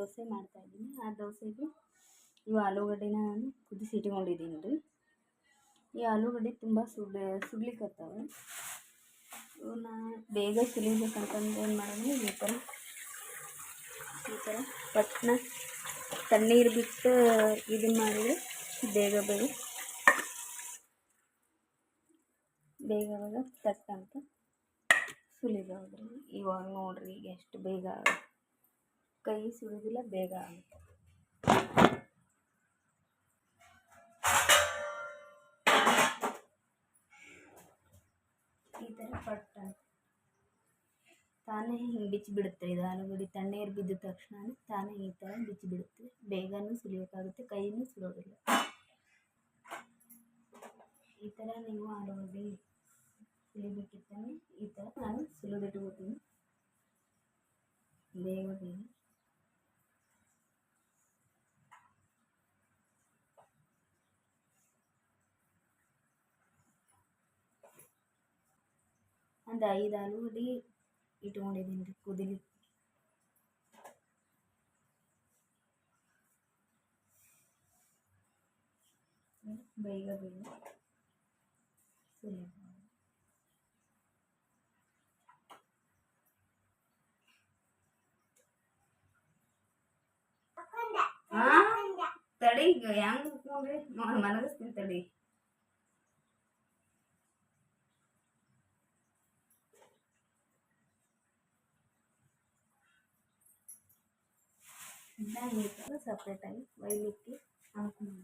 ದೋಸೆ ಮಾಡ್ತಾಯಿದ್ದೀನಿ ಆ ದೋಸೆಗೆ ಇವು ಆಲೂಗಡ್ಡೆನ ನಾನು ಕುದಿಸಿ ಇಟ್ಕೊಂಡಿದ್ದೀನಿ ರೀ. ಈ ಆಲೂಗಡ್ಡೆ ತುಂಬ ಸುಡ ಸುಡ್ಲಿಕ್ಕತ್ತಾವೆ ಇವನ್ನ ಬೇಗ ಸುಲಿಬೇಕಂತಂದ್ರೆ ಏನು ಮಾಡೋದು ಈ ಥರ ಈ ಥರ ಪಟ್ನ ತಣ್ಣೀರು ಬಿಟ್ಟು ಇದು ಮಾಡಿದರೆ ಬೇಗ ಬೇಗ ಬೇಗ ಬೇಗ ತಟ್ಟಂತ ಸುಲಿಬೋದು. ಇವಾಗ ನೋಡ್ರಿ ಎಷ್ಟು ಬೇಗ ಕೈ ಸುಡೋದಿಲ್ಲ ಬೇಗ ಆಗುತ್ತೆ. ಈ ಥರ ಪಟ್ಟ. ತಾನೇ ಹಿಂಗೆ ಬಿಚ್ಚಿಬಿಡುತ್ತೆ. ಇದು ಆಲೂಗಡ್ಡೆ ತಣ್ಣೀರು ಬಿದ್ದ ತಕ್ಷಣ ತಾನೇ ಈ ಥರ ಬಿಚ್ಚಿಬಿಡುತ್ತೆ. ಬೇಗನೂ ಸುಲಿಯೋಕ್ಕಾಗುತ್ತೆ ಕೈನೂ ಸುಡೋದಿಲ್ಲ ಈ ಥರ ನೀವು ಆಲೂಗಡ್ಡೆ ಸುಲಿಬೇಕಿತ್ತಾನೆ ಈ ಥರ ನಾನು ಸುಲಿದಿಟ್ಕೋತೀನಿ ಬೇಗ ಬೇಗ. ಒಂದು ಐದು ಆಲೂಗಡ್ಡೆ ಇಟ್ಕೊಂಡಿದ್ದೀನಿ ರೀ ಕುದಿಲಿಕ್ಕೆ ಬೇಗ ಬೇಗ ಸುಲಿಬೋದು ತಡಿ ಈಗ ಹೆಂಗೆ ನೋಡ್ರಿ ಮನಗಿಸ್ತೀನಿ ತಡಿ ಇದನ್ನ ಈ ಥರ ಸಪ್ರೇಟಾಗಿ ಒಯ್ಲಿಕ್ಕೆ ಹಾಕೊಂಡು